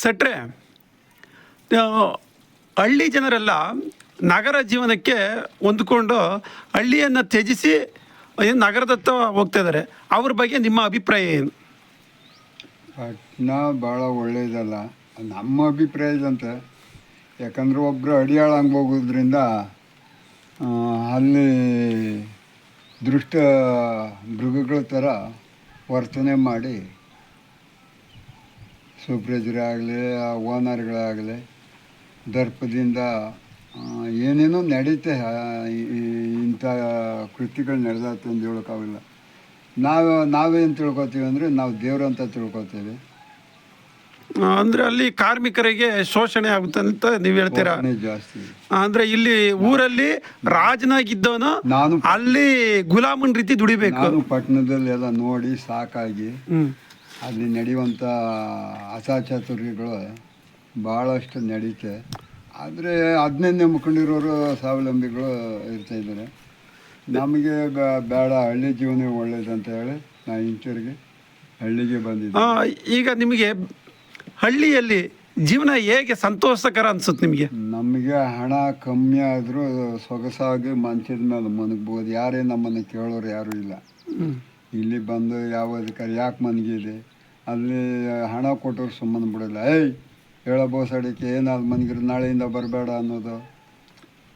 ಸಟ್ರೆ ಹಳ್ಳಿ ಜನರೆಲ್ಲ ನಗರ ಜೀವನಕ್ಕೆ ಹೊಂದ್ಕೊಂಡು ಹಳ್ಳಿಯನ್ನು ತ್ಯಜಿಸಿ ನಗರದತ್ತ ಹೋಗ್ತಾ ಇದ್ದಾರೆ. ಅವ್ರ ಬಗ್ಗೆ ನಿಮ್ಮ ಅಭಿಪ್ರಾಯ ಏನು? ಪಟ್ಟಣ ಭಾಳ ಒಳ್ಳೆಯದಲ್ಲ ನಮ್ಮ ಅಭಿಪ್ರಾಯದಂತೆ ಯಾಕಂದ್ರೆ ಒಬ್ಬರು ಅಡಿಯಾಳಂಗೆ ಹೋಗೋದ್ರಿಂದ ಅಲ್ಲಿ ದೃಷ್ಟ ಮೃಗಗಳ ಥರ ವರ್ತನೆ ಮಾಡಿ ಸೂಪ್ರೇಜರಾಗಲಿ ಓನರ್ಗಳಾಗಲಿ ದರ್ಪದಿಂದ ಆ, ಏನೇನೋ ನಡೀತೆ ಆ, ಇಂಥ ಕೃತಿಗಳು ನಡೆದತ್ತೆ ಅಂತ ಹೇಳೋಕ್ಕಾಗಲ್ಲ ನಾವು ನಾವೇನು ತಿಳ್ಕೊತೀವಿ ಅಂದರೆ ನಾವು ದೇವ್ರು ಅಂತ ತಿಳ್ಕೊತೀವಿ. ಆ, ಅಂದ್ರೆ ಅಲ್ಲಿ ಕಾರ್ಮಿಕರಿಗೆ ಶೋಷಣೆ ಆಗುತ್ತೆ ಅಂತ ನೀವು ಹೇಳ್ತೀರಾ? ಜಾಸ್ತಿ. ಅಂದ್ರೆ ಇಲ್ಲಿ ಊರಲ್ಲಿ ರಾಜನಾಗಿದ್ದವನು ನಾನು ಅಲ್ಲಿ ಗುಲಾಮನ್ ರೀತಿ ದುಡಿಬೇಕು. ನಾನು ಪಟ್ಟಣದಲ್ಲಿ ಎಲ್ಲ ನೋಡಿ ಸಾಕಾಗಿ ಅಲ್ಲಿ ನಡೆಯುವಂಥ ಅಸಾಚಾತುರ್ಯಗಳು ಭಾಳಷ್ಟು ನಡೀತೆ. ಆದರೆ ಅದನ್ನೇ ಮುಖಂಡಿರೋರು ಸ್ವಾವಲಂಬಿಗಳು ಇರ್ತಾಯಿದ್ದಾರೆ ನಮಗೆ ಬೇಡ ಹಳ್ಳಿ ಜೀವನ ಅಂತ ಹೇಳಿ ನಾನು ಇಂಚರಿಗೆ ಹಳ್ಳಿಗೆ ಬಂದಿದ್ದೆ. ಈಗ ನಿಮಗೆ ಹಳ್ಳಿಯಲ್ಲಿ ಜೀವನ ಹೇಗೆ ಸಂತೋಷಕರ ಅನ್ಸುತ್ತೆ ನಿಮಗೆ? ನಮಗೆ ಹಣ ಕಮ್ಮಿ ಆದರೂ ಸೊಗಸಾಗಿ ಮಂಚದ ಮೇಲೆ ಮನಗ್ಬೋದು ಯಾರೇ ನಮ್ಮನ್ನು ಕೇಳೋರು ಯಾರೂ ಇಲ್ಲ. ಇಲ್ಲಿ ಬಂದು ಯಾವ ಅಧಿಕಾರಿ ಯಾಕೆ ಮನಗಿದೆ ಅಲ್ಲಿ ಹಣ ಕೊಟ್ಟರು ಸುಮ್ಮನೆ ಬಿಡಲ್ಲ ಏಯ್ ಹೇಳೋ ಅಡಿಕೆ ಏನಾದ್ರು ಮನ್ಗಿರು ನಾಳೆಯಿಂದ ಬರಬೇಡ ಅನ್ನೋದು.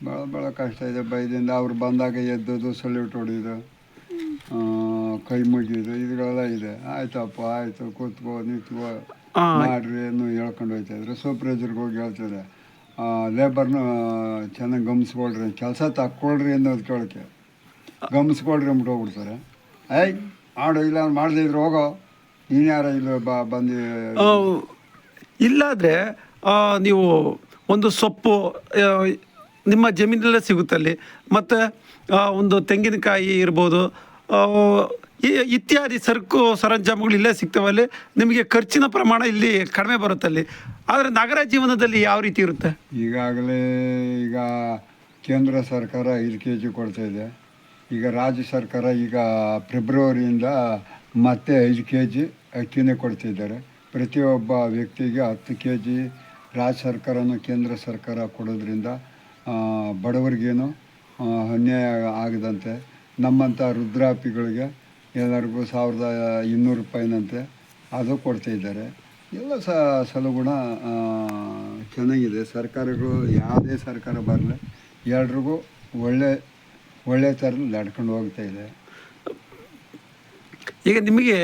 ಭಾಳ ಭಾಳ ಕಷ್ಟ ಇದೆ ಬೈದಿಂದ ಅವ್ರು ಬಂದಾಗ ಎದ್ದೋದು ಸಲ್ಯೂಟ್ ಹೊಡಿಯೋದು ಕೈ ಮುಗಿಯೋದು ಇದುಗಳೆಲ್ಲ ಇದೆ. ಆಯ್ತಪ್ಪ ಆಯಿತು ಕೂತ್ಕೋ ನಿಂತ್ಕೋ. ಮಾಡ್ರಿ ಏನು ಹೇಳ್ಕೊಂಡು ಹೋಯ್ತಾ ಇದ್ರು. ಸೂಪ್ರೇಜರ್ಗೆ ಹೋಗಿ ಹೇಳ್ತಾರೆ ಲೇಬರ್ನ ಚೆನ್ನಾಗಿ ಗಮನಿಸ್ಕೊಳ್ರಿ ಕೆಲಸ ತಕ್ಕೊಳ್ರಿ ಅನ್ನೋದು ಕೇಳಕ್ಕೆ ಗಮನಿಸ್ಕೊಳ್ರಿ ಅಂದ್ಬಿಟ್ಟು ಹೋಗ್ಬಿಡ್ತಾರೆ. ಏಯ್ ಮಾಡು ಇಲ್ಲ ಮಾಡದೇ ಇದ್ರೆ ಹೋಗೋ. ನೀನು ಯಾರ ಇಲ್ಲ ಬಾ ಬಂದು ಓ ಇಲ್ಲಾದ್ರೆ ನೀವು ಒಂದು ಸೊಪ್ಪು ನಿಮ್ಮ ಜಮೀನಲ್ಲೇ ಸಿಗುತ್ತೆ ಅಲ್ಲಿ ಮತ್ತು ಒಂದು ತೆಂಗಿನಕಾಯಿ ಇರ್ಬೋದು ಇತ್ಯಾದಿ ಸರಕು ಸರಂಜಾಮುಗಳು ಇಲ್ಲೇ ಸಿಗ್ತವೆ ಅಲ್ಲಿ ನಿಮಗೆ ಖರ್ಚಿನ ಪ್ರಮಾಣ ಇಲ್ಲಿ ಕಡಿಮೆ ಬರುತ್ತೆ ಅಲ್ಲಿ ಆದರೆ ನಗರ ಜೀವನದಲ್ಲಿ ಯಾವ ರೀತಿ ಇರುತ್ತೆ? ಈಗಾಗಲೇ ಈಗ ಕೇಂದ್ರ ಸರ್ಕಾರ ಐದು ಕೆ ಜಿ ಕೊಡ್ತಾ ಇದೆ. ಈಗ ರಾಜ್ಯ ಸರ್ಕಾರ ಈಗ ಫೆಬ್ರವರಿಯಿಂದ ಮತ್ತೆ ಐದು ಕೆ ಜಿ ಅಕ್ಕಿನೇ ಕೊಡ್ತಿದ್ದಾರೆ. ಪ್ರತಿಯೊಬ್ಬ ವ್ಯಕ್ತಿಗೆ ಹತ್ತು ಕೆ ಜಿ ರಾಜ್ಯ ಸರ್ಕಾರನೂ ಕೇಂದ್ರ ಸರ್ಕಾರ ಕೊಡೋದ್ರಿಂದ ಬಡವರಿಗೇನು ಅನ್ಯಾಯ ಆಗದಂತೆ, ನಮ್ಮಂಥ ರುದ್ರಾಪಿಗಳಿಗೆ ಎಲ್ಲರಿಗೂ ಸಾವಿರದ ಇನ್ನೂರು ರೂಪಾಯಿನಂತೆ ಅದು ಕೊಡ್ತಾಯಿದ್ದಾರೆ ಎಲ್ಲ ಸಲಗುಣ ಚೆನ್ನಾಗಿದೆ. ಸರ್ಕಾರಗಳು ಯಾವುದೇ ಸರ್ಕಾರ ಬರಲಿ, ಎಲ್ರಿಗೂ ಒಳ್ಳೆ ಒಳ್ಳೆ ಥರ ನಡ್ಕೊಂಡು ಹೋಗ್ತಾ ಇದೆ. ಈಗ ನಿಮಗೆ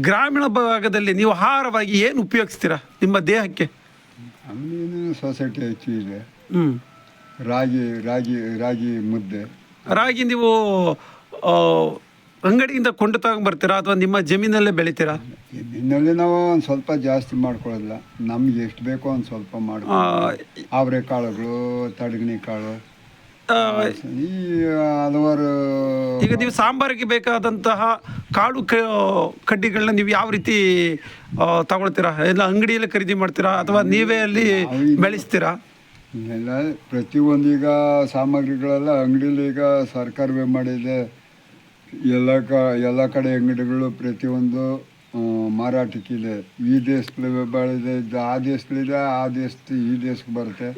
ಗ್ರಾಮೀಣ ಭಾಗದಲ್ಲಿ ನೀವು ಆಹಾರವಾಗಿ ಏನು ಉಪಯೋಗಿಸ್ತೀರಾ ನಿಮ್ಮ ದೇಹಕ್ಕೆ? ಸೊಸೈಟಿ ಹೆಚ್ಚು ಇದೆ. ಹ್ಞೂ ರಾಗಿ ರಾಗಿ ರಾಗಿ ಮುದ್ದೆ. ರಾಗಿ ನೀವು ಆ, ಅಂಗಡಿಯಿಂದ ಕೊಂಡು ತಗೊಂಡ್ಬರ್ತೀರಾ ಅಥವಾ ನಿಮ್ಮ ಜಮೀನಲ್ಲೇ ಬೆಳಿತೀರಾ? ಇನ್ನಲ್ಲಿ ನಾವು ಒಂದು ಸ್ವಲ್ಪ ಜಾಸ್ತಿ ಮಾಡ್ಕೊಳ್ಳಲ್ಲ ನಮ್ಗೆ ಎಷ್ಟು ಬೇಕೋ ಒಂದು ಸ್ವಲ್ಪ ಆ, ಆವರೆ ಅವರೆ ಕಾಳುಗಳು ತಡಗಣಿ ಕಾಳು ಆ, ಈ ಹಲವಾರು ಈಗ ನೀವು ಸಾಂಬಾರಿಗೆ ಬೇಕಾದಂತಹ ಕಾಳು ಕ ಕಡ್ಡಿಗಳನ್ನ ನೀವು ಯಾವ ರೀತಿ ತಗೊಳ್ತೀರಾ? ಎಲ್ಲ ಅಂಗಡಿಯಲ್ಲಿ ಖರೀದಿ ಮಾಡ್ತೀರಾ ಅಥವಾ ನೀವೇ ಅಲ್ಲಿ ಬೆಳೆಸ್ತೀರಾ? ಎಲ್ಲ ಪ್ರತಿಯೊಂದು ಈಗ ಸಾಮಗ್ರಿಗಳೆಲ್ಲ ಅಂಗಡಿಲಿ ಈಗ ಸರ್ಕಾರವೇ ಮಾಡಿದೆ. ಎಲ್ಲ ಕ ಎಲ್ಲ ಕಡೆ ಅಂಗಡಿಗಳು ಪ್ರತಿಯೊಂದು ಮಾರಾಟಕ್ಕಿದೆ ಈ ದೇಶದಲ್ಲಿ ಬಾಳಿದೆ ಇದು ಆ ದೇಶಗಳಿದೆ ಆ ದೇಶದ ಈ ದೇಶಕ್ಕೆ ಬರುತ್ತೆ.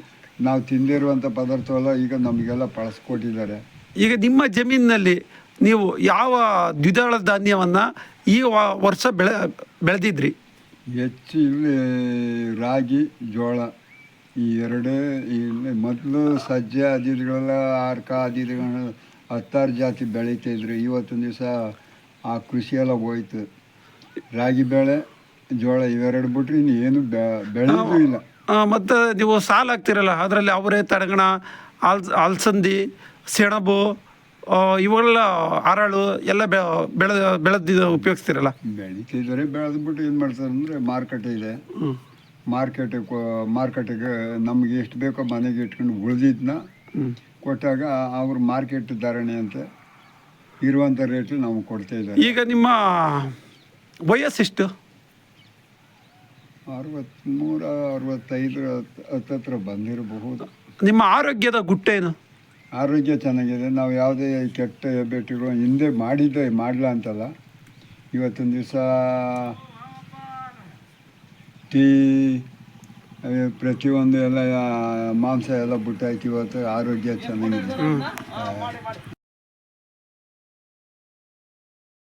ನಾವು ತಿಂದಿರುವಂಥ ಪದಾರ್ಥವೆಲ್ಲ ಈಗ ನಮಗೆಲ್ಲ ಬಳಸ್ಕೊಟ್ಟಿದ್ದಾರೆ. ಈಗ ನಿಮ್ಮ ಜಮೀನಿನಲ್ಲಿ ನೀವು ಯಾವ ದ್ವಿದಳ ಧಾನ್ಯವನ್ನು ಈ ವರ್ಷ ಬೆಳೆ ಬೆಳೆದಿದ್ರಿ? ಹೆಚ್ಚು ಇಲ್ಲಿ ರಾಗಿ ಜೋಳ ಈ ಎರಡೇ ಇಲ್ಲಿ ಮೊದಲು ಸಜ್ಜೆ ಅದಿದ್ಗಳೆಲ್ಲ ಆರ್ಕ ಅದಿದ್ಗಳು ಹತ್ತಾರು ಜಾತಿ ಬೆಳೀತಾ ಇದ್ರು ಇವತ್ತೊಂದು ದಿವಸ ಆ ಕೃಷಿಯೆಲ್ಲ ಎಲ್ಲ ಹೋಯ್ತು. ರಾಗಿ ಬೆಳೆ ಜೋಳ ಇವೆರಡು ಬಿಟ್ರೆ ಇನ್ನು ಏನು ಬೆ- ಬೆಳೆಯೋದು ಇಲ್ಲ. ಮತ್ತು ನೀವು ಸಾಲ ಹಾಕ್ತಿರಲ್ಲ ಅದರಲ್ಲಿ ಅವರೇ ತಡಗಣ ಅಲ್ ಅಲಸಂದಿ ಸೆಣಬು ಇವೆಲ್ಲ ಅರಳು ಎಲ್ಲ ಬೆಳೆ ಬೆಳೆದು ಉಪಯೋಗಿಸ್ತಿರಲ್ಲ? ಬೆಳೀತಿದ್ದಾರೆ ಬೆಳೆದ್ಬಿಟ್ಟು ಏನು ಮಾಡ್ತಾರೆ ಅಂದರೆ ಮಾರ್ಕೆಟ್ ಇದೆ. ಮಾರ್ಕೆಟ್ ಮಾರ್ಕೆಟಿಗೆ ಮಾರ್ಕೆಟಿಗೆ ನಮ್ಗೆ ಎಷ್ಟು ಬೇಕೋ ಮನೆಗೆ ಇಟ್ಕೊಂಡು ಉಳಿದಿದ್ದನ್ನ ಕೊಟ್ಟಾಗ ಅವರು ಮಾರ್ಕೆಟ್ ಧಾರಣೆ ಅಂತ ಇರುವಂಥ ರೇಟ್ ನಾವು ಕೊಡ್ತಾ ಇದ್ದಾರೆ. ಈಗ ನಿಮ್ಮ ವಯಸ್ಸೆಷ್ಟು ಅರವತ್ತ್ಮೂರ ಅರವತ್ತೈದು ಹತ್- ಹತ್ತತ್ರ ಬಂದಿರಬಹುದು. ನಿಮ್ಮ ಆರೋಗ್ಯದ ಗುಟ್ಟೇನು? ಆರೋಗ್ಯ ಚೆನ್ನಾಗಿದೆ. ನಾವು ಯಾವುದೇ ಕೆಟ್ಟ ಹೆಬ್ಬೆಟ್ಟುಗಳು ಹಿಂದೆ ಮಾಡಿದ್ದೆ ಮಾಡಲ ಅಂತಲ್ಲ. ಇವತ್ತೊಂದು ದಿವಸ ಟೀ ಪ್ರತಿಯೊಂದು ಎಲ್ಲ ಮಾಂಸ ಎಲ್ಲ ಬಿಟ್ಟಾಯ್ತು ಇವತ್ತು. ಆರೋಗ್ಯ ಚೆನ್ನಾಗಿದೆ.